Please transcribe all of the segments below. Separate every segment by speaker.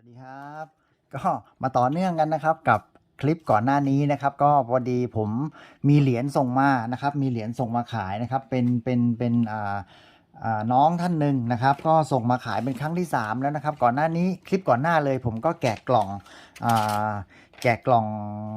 Speaker 1: วัสดีครับ ก็มาต่อเนื่องกันนะครับกับคลิปก่อนหน้านี้นะครับ ก็พอดีผมมีเหรียญส่งมานะครับ มีเหรียญส่งมาขายนะครับ เป็นเป็นเป็นอ่าน้องท่านหนึ่งนะครับ ก็ส่งมาขายเป็นครั้งที่ 3 แล้วนะครับ ก่อนหน้านี้คลิปก่อนหน้าเลย ผมก็แกะกล่องอแกะกล่อง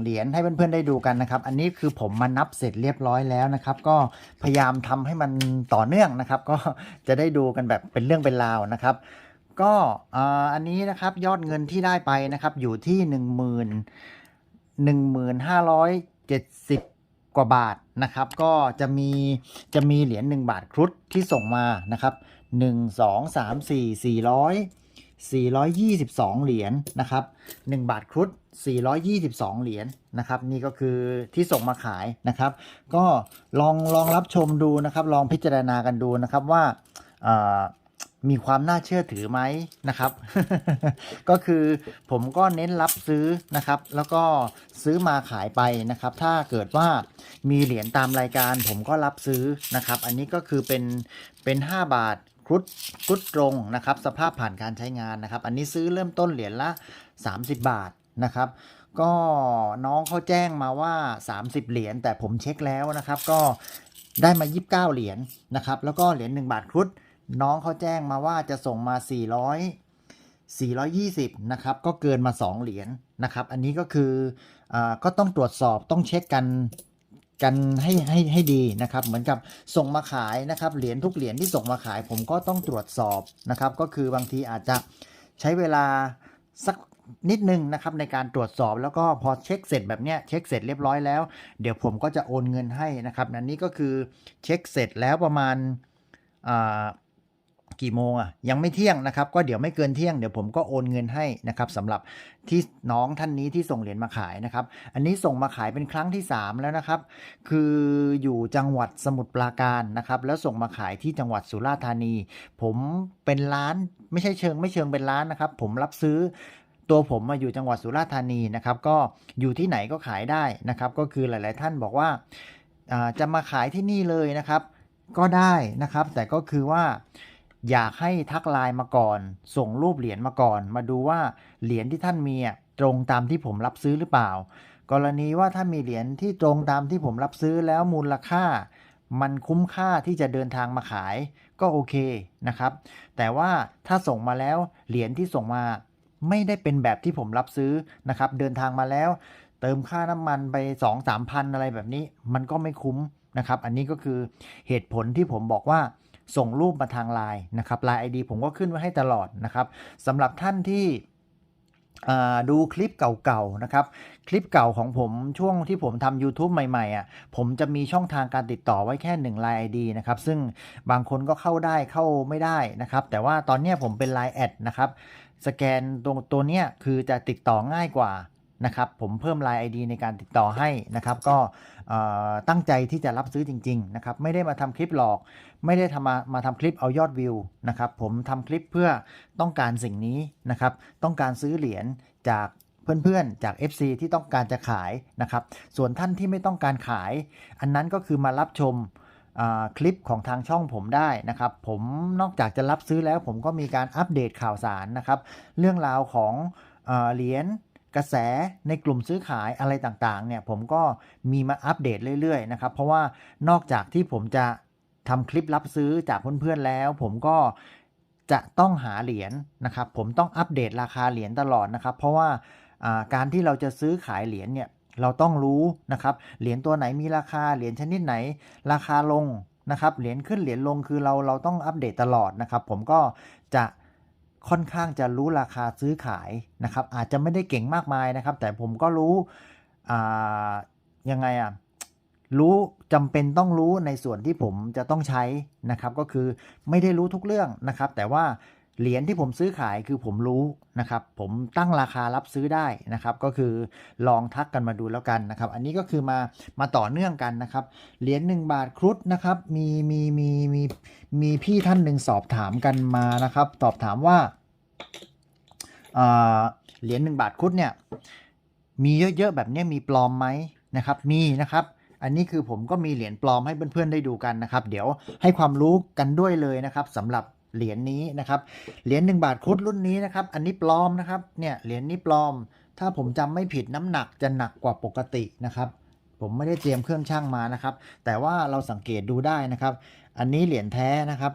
Speaker 1: เหรียญให้เพื่อนๆได้ดูกันนะครับ อันนี้คือผมมานับเสร็จเรียบร้อยแล้วนะครับ ก็พยายามทำให้มันต่อเนื่องนะครับ ก็จะได้ดูกันแบบเป็นเรื่องเป็นราวนะครับ ก็อันนี้นะครับยอดเงินที่ได้ไปนะครับอยู่ที่หนึ่งหมื่นหนึ่งหมื่นห้าร้อยเจ็ดสิบกว่าบาทนะครับ ก็จะมีจะมีเหรียญหนึ่งบาทครุฑที่ส่งมานะครับหนึ่งสองสามสี่สี่ร้อยสี่ร้อยยี่สิบสองเหรียญนะครับหนึ่งบาทครุฑสี่ร้อยยี่สิบสองเหรียญนะครับ นี่ก็คือที่ส่งมาขายนะครับ ก็ลองลองรับชมดูนะครับ ลองพิจารณากันดูนะครับว่าอ่า มีความน่าเชื่อถือไหมนะครับ ก็คือผมก็เน้นรับซื้อนะครับ แล้วก็ซื้อมาขายไปนะครับ ถ้าเกิดว่ามีเหรียญตามรายการ ผมก็รับซื้อนะครับ อันนี้ก็คือเป็นเป็น 5 บาทครุฑครุฑตรงนะครับ สภาพผ่านการใช้งานนะครับ อันนี้ซื้อเริ่มต้นเหรียญละ 30 บาทนะครับก็น้องเขาแจ้งมาว่า 30 เหรียญแต่ผมเช็คแล้วนะครับ ก็ได้มา 29 เหรียญนะครับ แล้วก็เหรียญ1บาทครุฑ น้องเขาแจ้งมาว่าจะส่งมา 400 420 นะครับ ก็เกินมา 2 เหรียญนะครับ อันนี้ก็คืออก็ต้องตรวจสอบต้องเช็คกันกันให้ให้ให้ดีนะครับ เหมือนกับส่งมาขายนะครับ เหรียญทุกเหรียญที่ส่งมาขาย ผมก็ต้องตรวจสอบนะครับ ก็คือบางทีอาจจะใช้เวลาสักนิดนึงนะครับในการตรวจสอบแล้วก็พอเช็คเสร็จแบบเนี้ยเช็คเสร็จเรียบร้อยแล้ว เดี๋ยวผมก็จะโอนเงินให้นะครับอันนี้ก็คือเช็คเสร็จแล้วประมาณอ่า กี่โมงอะยังไม่เที่ยงนะครับก็เดี๋ยวไม่เกินเที่ยงเดี๋ยวผมก็โอนเงินให้นะครับสำหรับที่น้องท่านนี้ที่ส่งเหรียญมาขายนะครับ อันนี้ส่งมาขายเป็นครั้งที่ 3 แล้วนะครับ คืออยู่จังหวัดสมุทรปราการนะครับ แล้วส่งมาขายที่จังหวัดสุราษฎร์ธานี ผมเป็นร้านไม่ใช่เชิงไม่เชิงเป็นร้านนะครับ ผมรับซื้อตัวผมมาอยู่จังหวัดสุราษฎร์ธานีนะครับก็อยู่ที่ไหนก็ขายได้นะครับ ก็คือหลาย ๆ ท่านบอกว่าอ่าจะมาขายที่นี่เลยนะครับ ก็ได้นะครับ แต่ก็คือว่า อยากให้ทักไลน์มาก่อน ส่งรูปเหรียญมาก่อน มาดูว่าเหรียญที่ท่านมีอะตรงตามที่ผมรับซื้อหรือเปล่า กรณีว่าถ้ามีเหรียญที่ตรงตามที่ผมรับซื้อแล้วมูลค่า มันคุ้มค่าที่จะเดินทางมาขาย ก็โอเคนะครับ แต่ว่าถ้าส่งมาแล้วเหรียญที่ส่งมา ไม่ได้เป็นแบบที่ผมรับซื้อนะครับ เดินทางมาแล้ว เติมค่าน้ำมันไป 2 3 0 0พันอะไรแบบนี้ มันก็ไม่คุ้มนะครับ อันนี้ก็คือเหตุผลที่ผมบอกว่า ส่งรูปมาทางไลน์นะครับไลน์ไอดีผมก็ขึ้นไว้ให้ตลอดนะครับสำหรับท่านที่ดูคลิปเก่าๆนะครับ คลิปเก่าของผมช่วงที่ผมทำ YouTube ใหม่ๆอะผมจะมีช่องทางการติดต่อไว้แค่1 Line ID นะครับ ซึ่งบางคนก็เข้าได้เข้าไม่ได้นะครับ แต่ว่าตอนนี้ผมเป็น Line แอดนะครับ สแกนตรงตัวเนี้ยคือจะติดต่อง่ายกว่า นะครับผมเพิ่ม Line ID ในการติดต่อให้นะครับก็ตั้งใจที่จะรับซื้อจริงๆนะครับไม่ได้มาทำคลิปหลอก ไม่ได้ทำมามาทำคลิปเอายอดวิวนะครับผมทำคลิปเพื่อต้องการสิ่งนี้นะครับต้องการซื้อเหรียญจากเพื่อนๆ จาก FC ที่ต้องการจะขายนะครับส่วนท่านที่ไม่ต้องการขาย อันนั้นก็คือมารับชมคลิปของทางช่องผมได้นะครับ ผมนอกจากจะรับซื้อแล้วผมก็มีการอัปเดตข่าวสารนะครับ เรื่องราวของเหรียญ กระแสในกลุ่มซื้อขายอะไรต่างๆเนี่ยผมก็มีมาอัปเดตเรื่อยๆนะครับเพราะว่านอกจากที่ผมจะทำคลิปรับซื้อจากเพื่อนๆแล้ว ผมก็จะต้องหาเหรียญนะครับ ผมต้องอัปเดตราคาเหรียญตลอดนะครับ เพราะว่าอ่าการที่เราจะซื้อขายเหรียญเนี่ยเราต้องรู้นะครับ เหรียญตัวไหนมีราคาเหรียญชนิดไหน ราคาลงนะครับเหรียญขึ้นเหรียญลงคือเราเราต้องอัปเดตตลอดนะครับ ผมก็จะ ค่อนข้างจะรู้ราคาซื้อขายนะครับ อาจจะไม่ได้เก่งมากมายนะครับ แต่ผมก็รู้ยังไงอะรู้จำเป็นต้องรู้ในส่วนที่ผมจะต้องใช้นะครับ ก็คือไม่ได้รู้ทุกเรื่องนะครับ แต่ว่า เหรียญที่ผมซื้อขายคือผมรู้นะครับ ผมตั้งราคารับซื้อได้นะครับ ก็คือลองทักกันมาดูแล้วกันนะครับ อันนี้ก็คือมามาต่อเนื่องกันนะครับ เหรียญ1บาทครุฑนะครับ มีมีมีมีมีพี่ท่านหนึ่งสอบถามกันมานะครับ ตอบถามว่าเหรียญ1บาทครุฑเนี่ยมีเยอะๆแบบนี้มีปลอมไหมนะครับ มีนะครับอันนี้คือผมก็มีเหรียญปลอมให้เพื่อนๆได้ดูกันนะครับ เดี๋ยวให้ความรู้กันด้วยเลยนะครับสำหรับ เหรียญนี้นะครับ เหรียญหนึ่งบาทครุฑรุ่นนี้นะครับ อันนี้ปลอมนะครับ เนี่ยเหรียญนี้ปลอม ถ้าผมจำไม่ผิดน้ำหนักจะหนักกว่าปกตินะครับ ผมไม่ได้เตรียมเครื่องช่างมานะครับ แต่ว่าเราสังเกตดูได้นะครับ อันนี้เหรียญแท้นะครับ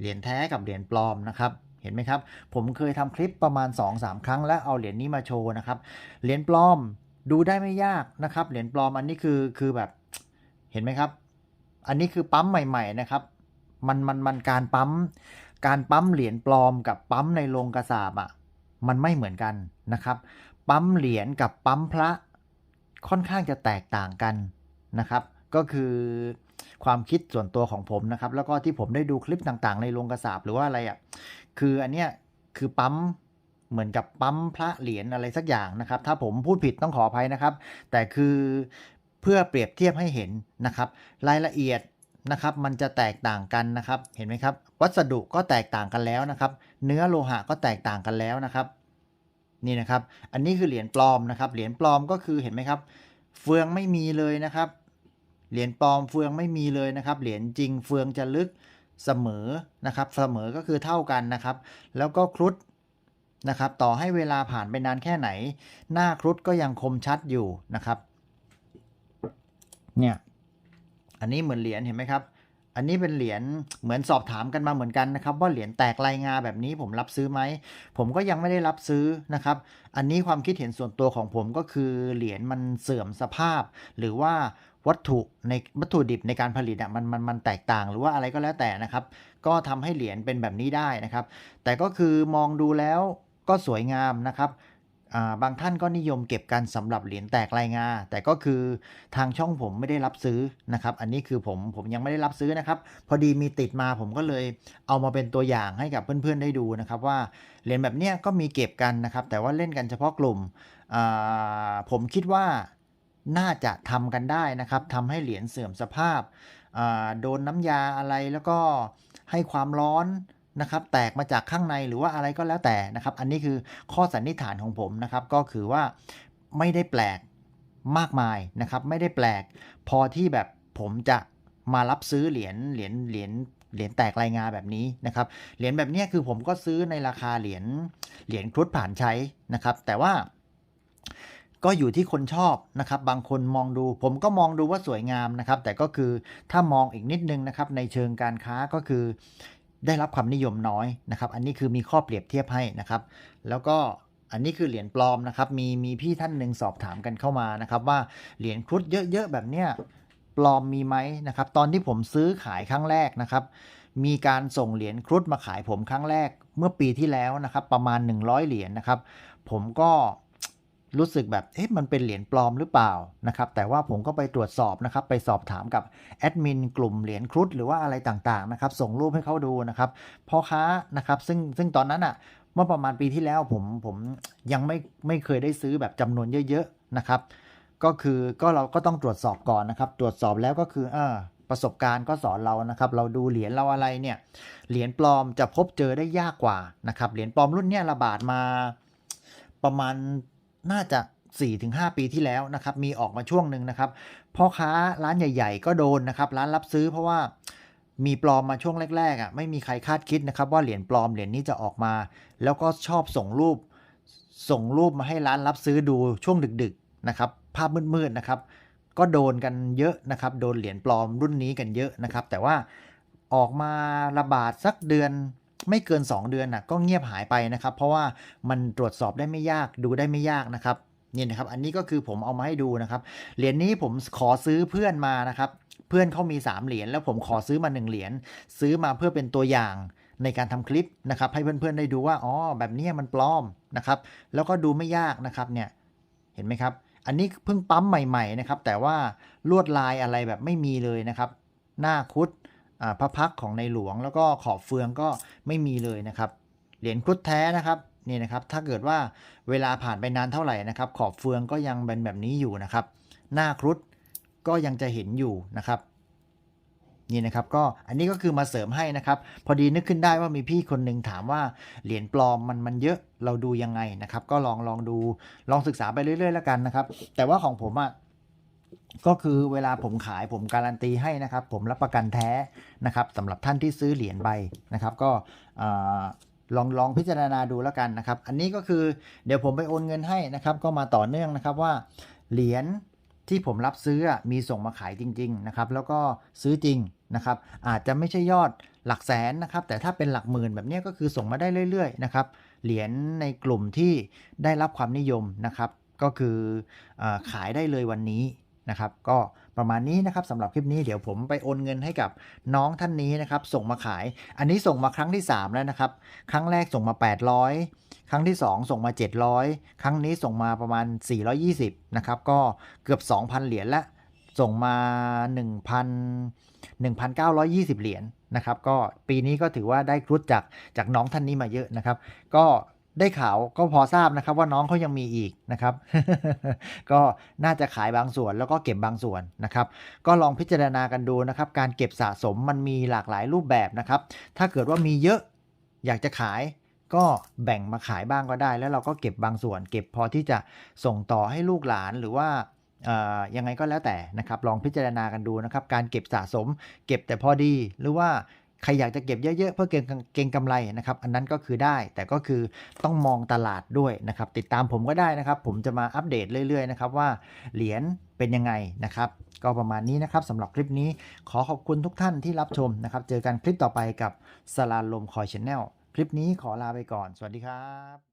Speaker 1: เหรียญแท้กับเหรียญปลอมนะครับเห็นไหมครับ ผมเคยทำคลิปประมาณ 2-3 ครั้งแล้วเอาเหรียญนี้มาโชว์นะครับ เหรียญปลอมดูได้ไม่ยากนะครับ เหรียญปลอมอันนี้คือคือแบบเห็นไหมครับ อันนี้คือปั๊มใหม่ ๆ นะครับ มันมันมันการปั๊ม การปั๊มเหรียญปลอมกับปั๊มในโรงกระสาบอะมันไม่เหมือนกันนะครับ ปั๊มเหรียญกับปั๊มพระค่อนข้างจะแตกต่างกันนะครับ ก็คือความคิดส่วนตัวของผมนะครับ แล้วก็ที่ผมได้ดูคลิปต่างๆ ในโรงกระสาบหรือว่าอะไรอะคืออันเนี้ยคือปั๊มเหมือนกับปั๊มพระเหรียญอะไรสักอย่างนะครับ ถ้าผมพูดผิดต้องขออภัยนะครับ แต่คือเพื่อเปรียบเทียบให้เห็นนะครับ รายละเอียด นะครับมันจะแตกต่างกันนะครับเห็นไหมครับ วัสดุก็แตกต่างกันแล้วนะครับ เนื้อโลหะก็แตกต่างกันแล้วนะครับนี่นะครับ อันนี้คือเหรียญปลอมนะครับเหรียญปลอมก็คือเห็นไหมครับ เฟืองไม่มีเลยนะครับ เหรียญปลอมเฟืองไม่มีเลยนะครับ เหรียญจริงเฟืองจะลึกเสมอนะครับ เสมอก็คือเท่ากันนะครับ แล้วก็ครุฑนะครับ ต่อให้เวลาผ่านไปนานแค่ไหน หน้าครุฑก็ยังคมชัดอยู่นะครับ เนี่ย อันนี้เหมือนเหรียญเห็นไหมครับ อันนี้เป็นเหรียญเหมือนสอบถามกันมาเหมือนกันนะครับ ว่าเหรียญแตกลายงาแบบนี้ผมรับซื้อไหม ผมก็ยังไม่ได้รับซื้อนะครับ อันนี้ความคิดเห็นส่วนตัวของผมก็คือเหรียญมันเสื่อมสภาพ หรือว่าวัตถุในวัตถุดิบในการผลิตอะมันมันมันแตกต่างหรือว่าอะไรก็แล้วแต่นะครับ ก็ทำให้เหรียญเป็นแบบนี้ได้นะครับ แต่ก็คือมองดูแล้วก็สวยงามนะครับ บางท่านก็นิยมเก็บกันสำหรับเหรียญแตกลายงา แต่ก็คือทางช่องผมไม่ได้รับซื้อนะครับ อันนี้คือผมผมยังไม่ได้รับซื้อนะครับ พอดีมีติดมาผมก็เลยเอามาเป็นตัวอย่างให้กับเพื่อนๆได้ดูนะครับว่าเหรียญแบบเนี้ยก็มีเก็บกันนะครับ แต่ว่าเล่นกันเฉพาะกลุ่ม ผมคิดว่าน่าจะทำกันได้นะครับทำให้เหรียญเสื่อมสภาพ โดนน้ำยาอะไรแล้วก็ให้ความร้อน นะครับแตกมาจากข้างในหรือว่าอะไรก็แล้วแต่นะครับ อันนี้คือข้อสันนิษฐานของผมนะครับ ก็คือว่าไม่ได้แปลกมากมายนะครับ ไม่ได้แปลก พอที่แบบผมจะมารับซื้อเหรียญเหรียญเหรียญเหรียญแตกลายงาแบบนี้นะครับ เหรียญแบบนี้คือผมก็ซื้อในราคาเหรียญเหรียญครุฑผ่านใช้นะครับ แต่ว่าก็อยู่ที่คนชอบนะครับ บางคนมองดู ผมก็มองดูว่าสวยงามนะครับ แต่ก็คือถ้ามองอีกนิดนึงนะครับ ในเชิงการค้าก็คือ ได้รับความนิยมน้อยนะครับ อันนี้คือมีข้อเปรียบเทียบให้นะครับ แล้วก็อันนี้คือเหรียญปลอมนะครับ มีมีพี่ท่านหนึ่งสอบถามกันเข้ามานะครับ ว่าเหรียญครุฑเยอะๆแบบเนี้ยปลอมมีไหมนะครับ ตอนที่ผมซื้อขายครั้งแรกนะครับ มีการส่งเหรียญครุฑมาขายผมครั้งแรกเมื่อปีที่แล้วนะครับ ประมาณ 100 เหรียญนะครับ ผมก็ รู้สึกแบบเอ๊ะมันเป็นเหรียญปลอมหรือเปล่านะครับแต่ว่าผมก็ไปตรวจสอบนะครับไปสอบถามกับแอดมินกลุ่มเหรียญครุฑหรือว่าอะไรต่างๆนะครับส่งรูปให้เขาดูนะครับพ่อค้านะครับซึ่งซึ่งตอนนั้นอะเมื่อประมาณปีที่แล้วผมผมยังไม่ไม่เคยได้ซื้อแบบจำนวนเยอะๆนะครับก็คือก็เราก็ต้องตรวจสอบก่อนนะครับ ตรวจสอบแล้วก็คือเออประสบการณ์ก็สอนเรานะครับ เราดูเหรียญเราอะไรเนี่ยเหรียญปลอมจะพบเจอได้ยากกว่านะครับเหรียญปลอมรุ่นเนี้ยระบาดมาประมาณ น่าจะ 4-5 ปีที่แล้วนะครับ มีออกมาช่วงหนึ่งนะครับ พ่อค้าร้านใหญ่ ๆ ก็โดนนะครับ ร้านรับซื้อเพราะว่ามีปลอมมาช่วงแรกๆอะไม่มีใครคาดคิดนะครับว่าเหรียญปลอมเหรียญนี้จะออกมา แล้วก็ชอบส่งรูป ส่งรูปมาให้ร้านรับซื้อดูช่วงดึกๆนะครับ ภาพมืดๆนะครับ ก็โดนกันเยอะนะครับ โดนเหรียญปลอมรุ่นนี้กันเยอะนะครับ แต่ว่าออกมาระบาดสักเดือน ไม่เกิน 2 เดือนนะก็เงียบหายไปนะครับ เพราะว่ามันตรวจสอบได้ไม่ยากดูได้ไม่ยากนะครับนี่นะครับอันนี้ก็คือผมเอามาให้ดูนะครับ เหรียญนี้ผมขอซื้อเพื่อนมานะครับ เพื่อนเขามี 3 เหรียญแล้วผมขอซื้อมา 1 เหรียญซื้อมาเพื่อเป็นตัวอย่างในการทำคลิปนะครับ ให้เพื่อนๆได้ดูว่าอ๋อแบบนี้มันปลอมนะครับ แล้วก็ดูไม่ยากนะครับเนี่ยเห็นไหมครับ อันนี้เพิ่งปั๊มใหม่ ๆนะครับ แต่ว่าลวดลายอะไรแบบไม่มีเลยนะครับ หน้าคุด พระพักของในหลวง แล้วก็ขอบเฟืองก็ไม่มีเลยนะครับ เหรียญครุฑแท้นะครับนี่นะครับถ้าเกิดว่าเวลาผ่านไปนานเท่าไหร่นะครับ ขอบเฟืองก็ยังเป็นแบบนี้อยู่นะครับ หน้าครุฑก็ยังจะเห็นอยู่นะครับนี่นะครับก็อันนี้ก็คือมาเสริมให้นะครับ พอดีนึกขึ้นได้ว่ามีพี่คนหนึ่งถามว่าเหรียญปลอมมันมันเยอะเราดูยังไงนะครับ ก็ลองลองดูลองศึกษาไปเรื่อยๆแล้วกันนะครับ แต่ว่าของผมอะ ก็คือเวลาผมขายผมการันตีให้นะครับ ผมรับประกันแท้นะครับสำหรับท่านที่ซื้อเหรียญใบนะครับ ก็ลองลองพิจารณาดูแล้วกันนะครับ อันนี้ก็คือเดี๋ยวผมไปโอนเงินให้นะครับ ก็มาต่อเนื่องนะครับว่าเหรียญที่ผมรับซื้อมีส่งมาขายจริง ๆ นะครับ แล้วก็ซื้อจริงนะครับ อาจจะไม่ใช่ยอดหลักแสนนะครับ แต่ถ้าเป็นหลักหมื่นแบบนี้ก็คือส่งมาได้เรื่อยๆนะครับเหรียญในกลุ่มที่ได้รับความนิยมนะครับ ก็คืออขายได้เลยวันนี้ นะครับก็ประมาณนี้นะครับสำหรับคลิปนี้เดี๋ยวผมไปโอนเงินให้กับน้องท่านนี้นะครับ ส่งมาขาย อันนี้ส่งมาครั้งที่ 3 แล้วนะครับ ครั้งแรกส่งมา 800 ครั้งที่ 2 ส่งมา 700 ครั้งนี้ส่งมาประมาณ 420นะครับก็เกือบ 2,000 เหรียญละส่งมา 1,000 1,920 เหรียญนะครับ ก็ปีนี้ก็ถือว่าได้ครุฑจากจากน้องท่านนี้มาเยอะนะครับ ก็ ได้ข่าวก็พอทราบนะครับ ว่าน้องเขายังมีอีกนะครับ ก็น่าจะขายบางส่วนแล้วก็เก็บบางส่วนนะครับ ก็ลองพิจารณากันดูนะครับ การเก็บสะสมมันมีหลากหลายรูปแบบนะครับ ถ้าเกิดว่ามีเยอะอยากจะขายก็แบ่งมาขายบ้างก็ได้ แล้วเราก็เก็บบางส่วน เก็บพอที่จะส่งต่อให้ลูกหลานหรือว่าเอ่อยังไงก็แล้วแต่นะครับ ลองพิจารณากันดูนะครับ การเก็บสะสม เก็บแต่พอดีหรือว่า ใครอยากจะเก็บเยอะๆ เพื่อเก็งเก็งกำไรนะครับ อันนั้นก็คือได้ แต่ก็คือต้องมองตลาดด้วยนะครับ ติดตามผมก็ได้นะครับ ผมจะมาอัปเดตเรื่อยๆนะครับว่าเหรียญเป็นยังไงนะครับ ก็ประมาณนี้นะครับสำหรับคลิปนี้ขอขอบคุณทุกท่านที่รับชมนะครับ เจอกันคลิปต่อไปกับสลาลมคอยชแนลคลิปนี้ขอลาไปก่อน สวัสดีครับ